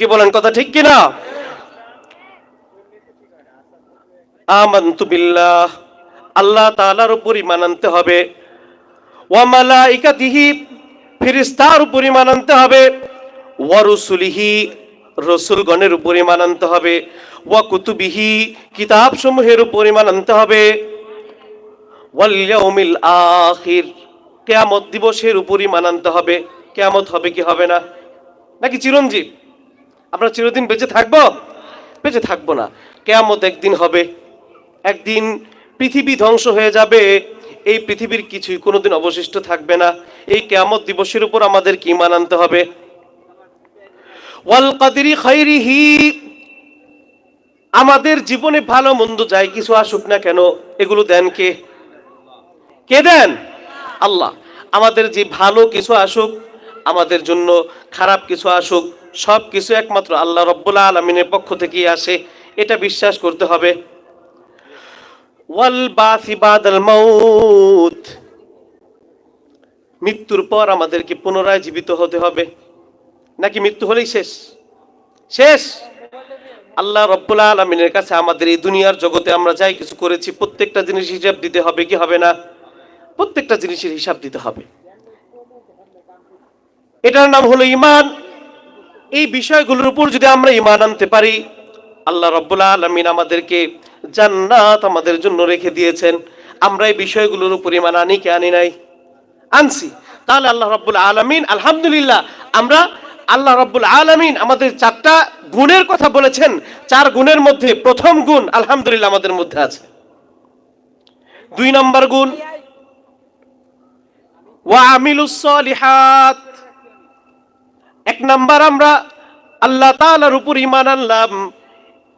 কি বলেন কথা ঠিক কিনা? আমান্তু বিল্লাহ, আল্লাহ তাআলার উপর ঈমান আনতে হবে। ওয়া মালাইকাতিহি, ফেরেশতার উপর ঈমান আনতে হবে। ওয়া রুসুলিহি, রসুলগণের উপর ঈমান আনতে হবে। ওয়া কুতুবিহি কিতাব সমূহের উপর ঈমান আনতে হবে। ওয়াল ইয়াউমিল আখির, কিয়ামত দিবসের উপর ঈমান আনতে হবে। কিয়ামত হবে কি হবে না? নাকি চিরঞ্জীব? আমরা চিরদিন বেঁচে থাকব? বেঁচে থাকব না। কেয়ামত একদিন হবে। একদিন পৃথিবী ধ্বংস হয়ে যাবে। এই পৃথিবীর কিছুই কোনোদিন অবশিষ্ট থাকবে না। এই কেয়ামত দিবসের উপর আমাদের কি মান আনতে হবে। ওয়াল কাদিরি আমাদের জীবনে ভালো মন্দ যাই কিছু আসুক না কেন, এগুলো দেন কে? কে দেন? আল্লাহ। আমাদের যে ভালো কিছু আসুক, আমাদের জন্য খারাপ কিছু আসুক সব কিছু একমাত্র আল্লাহ রব্বুল্লা আলমিনের পক্ষ থেকেই আসে এটা বিশ্বাস করতে হবে। ওয়াল মৃত্যুর পর আমাদেরকে পুনরায় জীবিত হতে হবে। নাকি মৃত্যু হলেই শেষ? শেষ! আল্লাহ রব্বুল আলমিনের কাছে আমাদের এই দুনিয়ার জগতে আমরা যাই কিছু করেছি, প্রত্যেকটা জিনিস হিসাব দিতে হবে, কি হবে না? প্রত্যেকটা জিনিসের হিসাব দিতে হবে। এটার নাম হলো ইমান এই বিষয়গুলোর উপর যদি আমরা ইমান আনতে পারি, আল্লাহ রব্বুল আলমিন আমাদেরকে জান্নাত আমাদের জন্য রেখে দিয়েছেন। আমরা এই বিষয়গুলোর উপর ইমান আনি কি আনি নাই? আনছি। তাহলে আল্লাহ রব্বুল আলমিন, আলহামদুলিল্লাহ, আমরা আল্লাহ রব্বুল আলমিন আমাদের চারটা গুণের কথা বলেছেন। চার গুণের মধ্যে প্রথম গুণ আলহামদুলিল্লাহ আমাদের মধ্যে আছে। দুই নম্বর গুণ, ওয়া আমিলুস সলিহাত। এক নাম্বার আমরা আল্লাহ তাআলার উপর ইমান আনলাম।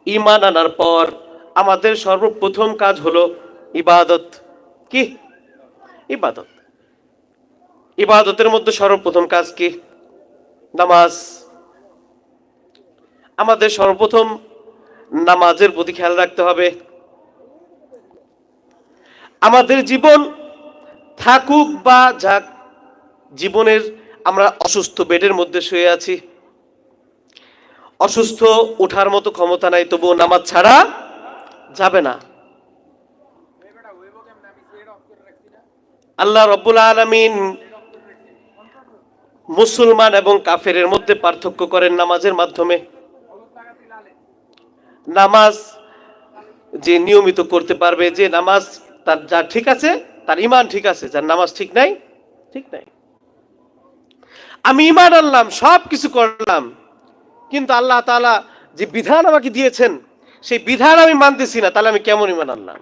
ইমান আনার পর আমাদের সর্বপ্রথম কাজ হলো ইবাদত। কি? ইবাদত। ইবাদতের মধ্যে সর্বপ্রথম কাজ কি? নামাজ। আমাদের সর্বপ্রথম নামাজের প্রতি খেয়াল রাখতে হবে। আমাদের জীবন থাকুক বা যাক, জীবনের আমরা অসুস্থ বেডের মধ্যে শুয়ে আছি। অসুস্থ ওঠার মতো ক্ষমতা নাই, তবুও নামাজ ছাড়া যাবে না। আল্লাহ রব্বুল আলমিন মুসলমান এবং কাফেরের মধ্যে পার্থক্য করেন নামাজের মাধ্যমে। নামাজ যে নিয়মিত করতে পারবে, যে নামাজ তার যা ঠিক আছে, তার ইমান ঠিক আছে, যার নামাজ ঠিক নাই ঠিক নাই। আমি ইমান আনলাম সব কিছু করলাম। কিন্তু আল্লাহ তাআলা যে বিধান আমাকে দিয়েছেন, সেই বিধান আমি মানতেছি না, তাহলে আমি কেমন ইমান আনলাম?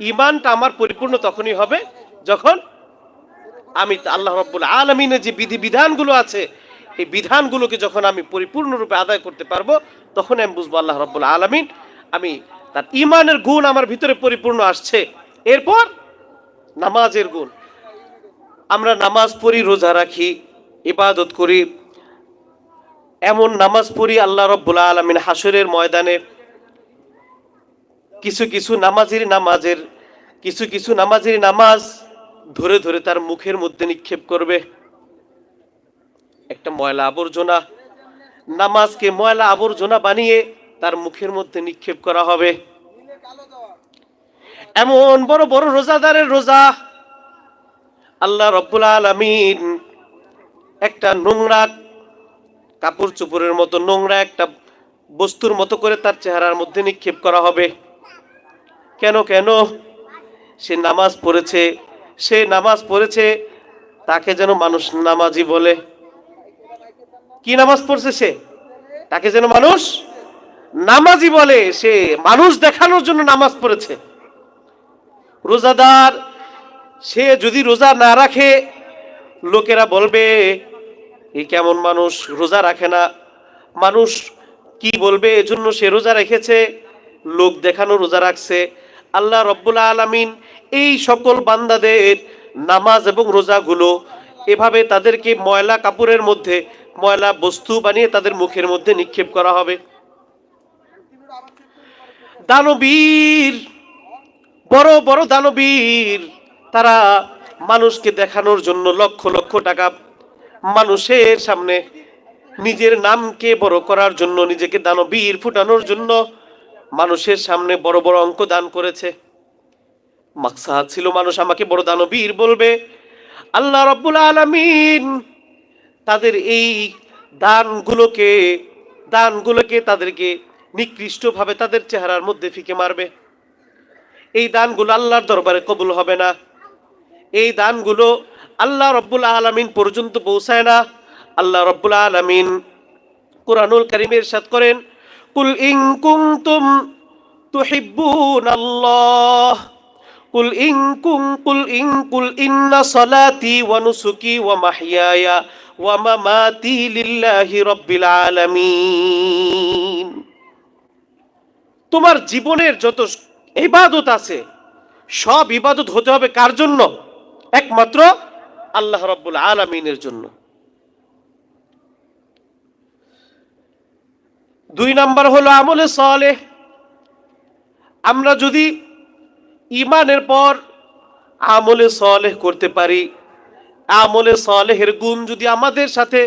ইমানটা আমার পরিপূর্ণ তখনই হবে যখন আমি আল্লাহ রব্বুল আলমিনের যে বিধি বিধানগুলো আছে, এই বিধানগুলোকে যখন আমি পরিপূর্ণরূপে আদায় করতে পারব তখন আমি বুঝব আল্লাহ রব্বুল আলমিন, আমি তার ইমানের গুণ আমার ভিতরে পরিপূর্ণ আসছে। এরপর নামাজের গুণ। আমরা নামাজ পড়ি, রোজা রাখি, ইবাদত করি। এমন নামাজ পড়ি আল্লাহ রব্বুল আলমিন হাসরের ময়দানে কিছু কিছু নামাজের নামাজের, কিছু কিছু নামাজের নামাজ ধরে ধরে তার মুখের মধ্যে নিক্ষেপ করবে। একটা ময়লা আবর্জনা, নামাজকে ময়লা আবর্জনা বানিয়ে তার মুখের মধ্যে নিক্ষেপ করা হবে। এমন বড় বড় রোজাদারের রোজা আল্লাহ রব্বুল আলমিন একটা নোংরা কাপড় চোপড়ের মতো, নোংরা একটা বস্তুর মতো করে তার চেহারার মধ্যে নিক্ষেপ করা হবে। কেন কেন? সে নামাজ পড়েছে, সে নামাজ পড়েছে, তাকে যেন মানুষ নামাজি বলে। কি নামাজ পড়ছে সে? তাকে যেন মানুষ নামাজি বলে। সে মানুষ দেখানোর জন্য নামাজ পড়েছে। রোজাদার সে যদি রোজা না রাখে, লোকেরা বলবে এই কেমন মানুষ, রোজা রাখে না। মানুষ কি বলবে? এজন্য সে রোজা রেখেছে, লোক দেখানো রোজা রাখছে। আল্লাহ রব্বুল আলমিন এই সকল বান্দাদের নামাজ এবং রোজাগুলো এভাবে তাদেরকে ময়লা কাপড়ের মধ্যে, ময়লা বস্তু বানিয়ে তাদের মুখের মধ্যে নিক্ষেপ করা হবে। দানবীর, বড় বড় দানবীর তারা মানুষকে দেখানোর জন্য লক্ষ লক্ষ টাকা মানুষের সামনে নিজের নামকে বড় করার জন্য, নিজেকে দানবীর ফুটানোর জন্য মানুষের সামনে বড় বড় অঙ্ক দান করেছে। মাকসাদ ছিল মানুষ, আমাকে বড় দানবীর বলবে, আল্লাহ রব্বুল আলামিন তাদের এই দানগুলোকে দানগুলোকে তাদেরকে নিকৃষ্টভাবে তাদের চেহারার মধ্যে ফিকে মারবে। এই দানগুলো আল্লাহর দরবারে কবুল হবে না। এই দানগুলো আল্লাহ রব্বুল আলামিন পর্যন্ত পৌঁছায় না। আল্লাহ রব্বুল আলামিন কোরআনুল করিমের সাথ করেন, কুল ইন কুনতুম তুহিব্বুন আল্লাহ কুল ইং কুন, কুল ইং কুল ইন্না সালাতি ওয়া নুসুকি ওয়া মাহইয়ায়া ওয়া মামাতি লিল্লাহি রাব্বিল আলামিন। তোমার জীবনের যত ইবাদত আছে, সব ইবাদত হতে হবে কার জন্য? একমাত্র আল্লাহ রব্বুল আলামিনের জন্য। দুই নাম্বার হলো আমলে সালেহ। আমরা যদি ইমানের পর আমলে সলেহ করতে পারি, আমলে সলেহের গুণ যদি আমাদের সাথে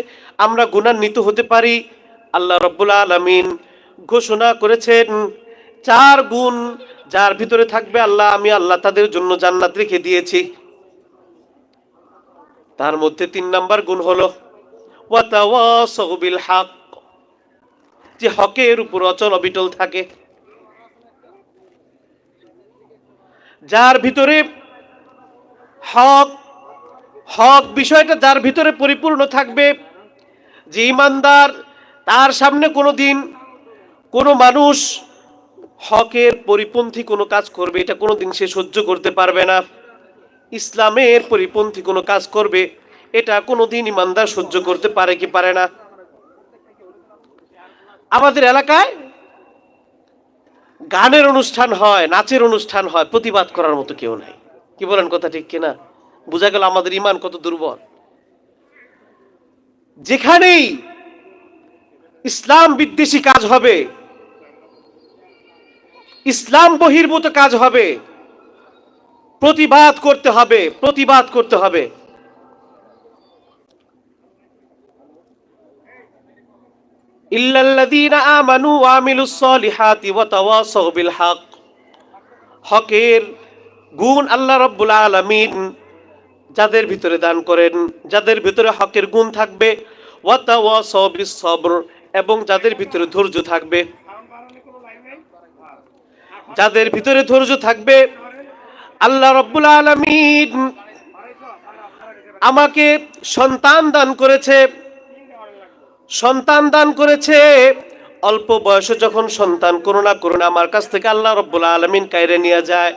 আমরা গুণান্বিত হতে পারি, আল্লাহ রব্বুল আলমিন ঘোষণা করেছেন, চার গুণ যার ভিতরে থাকবে আল্লাহ, আমি আল্লাহ তাদের জন্য জান্নাত রেখে দিয়েছি। তার মধ্যে তিন নাম্বার গুণ হলো হক যে হকের উপর অচল অবিটল থাকে। যার ভিতরে হক হক বিষয়টা যার ভিতরে পরিপূর্ণ থাকবে, যে ইমানদার, তার সামনে কোনো দিন কোনো মানুষ হকের পরিপন্থী কোনো কাজ করবে, এটা কোনো দিন সে সহ্য করতে পারবে না। ইসলামের পরিপন্থী কোনো কাজ করবে, এটা কোনো দিন ইমানদার সহ্য করতে পারে কি পারে না। আমাদের এলাকায় গানের অনুষ্ঠান হয়, নাচের অনুষ্ঠান হয়, প্রতিবাদ করার মতো কেউ নাই। কি বলেন কথা ঠিক কিনা? বোঝা গেল আমাদের ইমান কত দুর্বল। যেখানেই ইসলাম বিদ্বেষী কাজ হবে, ইসলাম বহির্ভূত কাজ হবে প্রতিবাদ করতে হবে, প্রতিবাদ করতে হবে। হক হকের গুণ আল্লাহ রাব্বুল আলামিন যাদের ভিতরে দান করেন, যাদের ভিতরে হকের গুণ থাকবে এবং যাদের ভিতরে ধৈর্য থাকবে। যাদের ভিতরে ধৈর্য থাকবে আল্লাহ রব্বুল আলামিন আমাকে সন্তান দান করেছে। সন্তান দান করেছে। অল্প বয়সে যখন সন্তান করো না করো না আমার কাছ থেকে আল্লাহ রব্বুল আলমিন কায়রে নিয়ে যায়।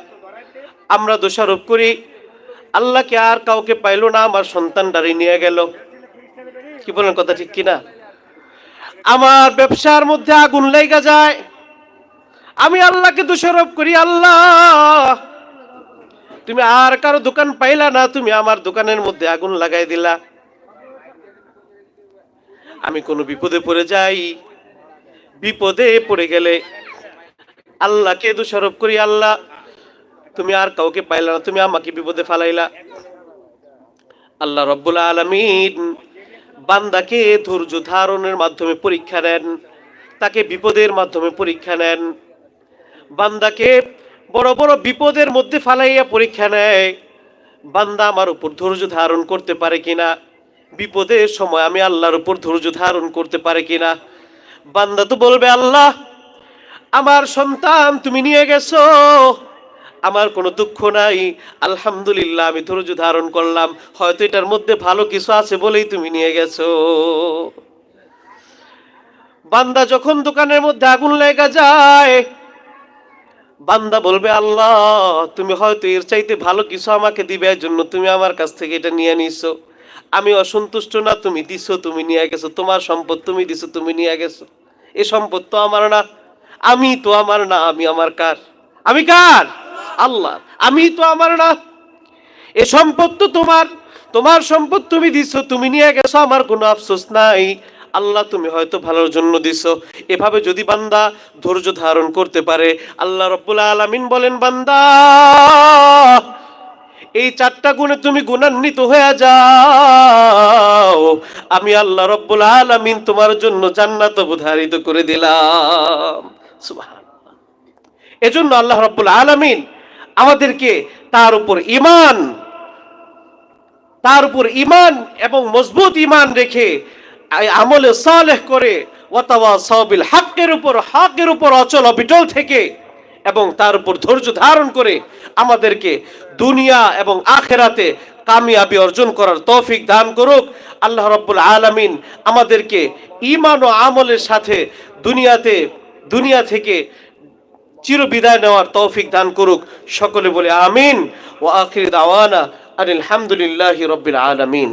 আমরা দোষারোপ করি। আল্লাহকে আর কাউকে পাইলো না, আমার সন্তান ডারি নিয়ে গেল। কি বলেন কথা ঠিক কিনা? আমার ব্যবসার মধ্যে আগুন লেগে যায়। আমি আল্লাহকে দোষারোপ করি, আল্লাহ! তুমি আর কারও দোকান পাইলা না, তুমি আমার দোকানের মধ্যে আগুন লাগাই দিলা। আমি কোনো বিপদে পড়ে যাই। বিপদে পড়ে গেলে আল্লাহকে দোষারোপ করি, আল্লাহ। তুমি আর কাউকে পাইলা না, তুমি আমাকে বিপদে ফালাইলা। আল্লাহ রব্বুল আলমিন বান্দাকে ধৈর্য ধারণের মাধ্যমে পরীক্ষা নেন, তাকে বিপদের মাধ্যমে পরীক্ষা নেন। বান্দাকে বড় বড় বিপদের মধ্যে ফালাইয়া পরীক্ষা নেয়। বান্দা আমার উপর ধৈর্য ধারণ করতে পারে কিনা? বিপদের সময় আমি আল্লাহর উপর ধৈর্য ধারণ করতে পারে কিনা? বান্দা তো বলবে, আল্লাহ, আমার সন্তান তুমি নিয়ে গেছো। আমার কোনো দুঃখ নাই। আলহামদুলিল্লাহ, আমি ধৈর্য ধারণ করলাম। হয়তো এটার মধ্যে ভালো কিছু আছে বলেই তুমি নিয়ে গেছো। বান্দা যখন দোকানের মধ্যে আগুন লেগা যায় বান্দা বলবে, আল্লাহ, তুমি হয়তো এর চাইতে ভালো কিছু আমাকে দিবে এর জন্য তুমি আমার কাছ থেকে এটা নিয়ে নিছো। আমি অসন্তুষ্ট না, তুমি দিছো, তুমি নিয়ে গেছো। তোমার সম্পদ তুমি দিছো, তুমি নিয়ে গেছো। এ সম্পদ তো আমার না। আমি তো আমার না, আমি আমার কার? আমি কার? আল্লাহ। আমি তো আমার না। এ সম্পদ তো তোমার। তোমার সম্পদ তুমি দিছো, তুমি নিয়ে গেছো, আমার কোনো আফসোস নাই। আল্লাহ তুমি হয়তো ভালোর জন্য দিছো। এভাবে যদি বান্দা ধৈর্য ধারণ করতে পারে, আল্লাহ রব্বুল আলামিন বলেন, বান্দা, এই চারটা গুণে তুমি গুণান্বিত হয়ে যাও। আমি আল্লাহ রব্বুল আলামিন তোমার জন্য জান্নাত অবধারিত করে দিলাম। এজন্য আল্লাহ রব্বুল আলামিন আমাদেরকে তার উপর ইমান তার উপর ইমান এবং মজবুত ইমান রেখে আমলে সালেহ করে, ওয়াতাওয়া সাবিল হাক্কের উপর হকের উপর অচল অবিটল থেকে এবং তার উপর ধৈর্য ধারণ করে আমাদেরকে দুনিয়া এবং আখেরাতে কামিয়াবি অর্জন করার তৌফিক দান করুক। আল্লাহ রব্বুল আলামিন আমাদেরকে ইমান ও আমলের সাথে দুনিয়াতে, দুনিয়া থেকে চির বিদায় নেওয়ার তৌফিক দান করুক। সকলে বলে আমিন। ও আখির দাওয়ানা আনিল হামদুলিল্লাহি রব্বিল আলামিন।